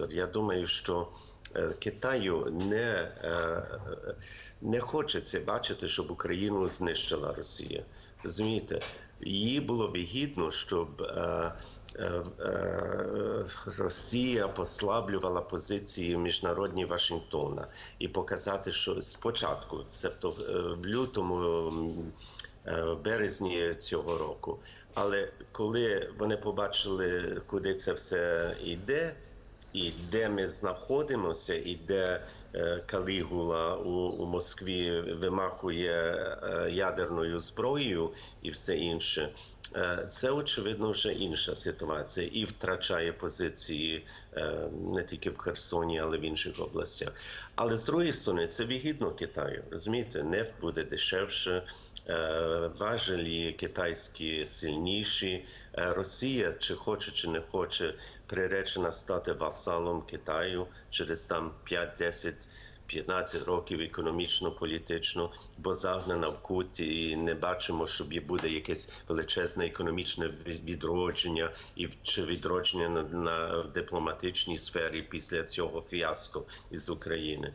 фактор. Я думаю, що е, Китаю не, е, не хочеться бачити, щоб Україну знищила Росія. Розумієте? Їй було вигідно, щоб е, Росія послаблювала позиції міжнародні Вашингтона і показати, що спочатку, тобто в лютому, в березні цього року. Але коли вони побачили, куди це все йде, і де ми знаходимося, і де е, Калігула у, у Москві вимахує е, ядерною зброєю і все інше. е, Це очевидно вже інша ситуація і втрачає позиції е, не тільки в Херсоні, але в інших областях. Але з другої сторони, це вигідно Китаю. Розумієте, нефть буде дешевше, важелі китайські сильніші. Е, Росія, чи хоче, чи не хоче, приречена стати васалом Китаю через там 5-10 15 років економічно, політично, бо загнана в кут і не бачимо, що є- буде якесь величезне економічне відродження і чи відродження на, на дипломатичній сфері після цього фіаско із України.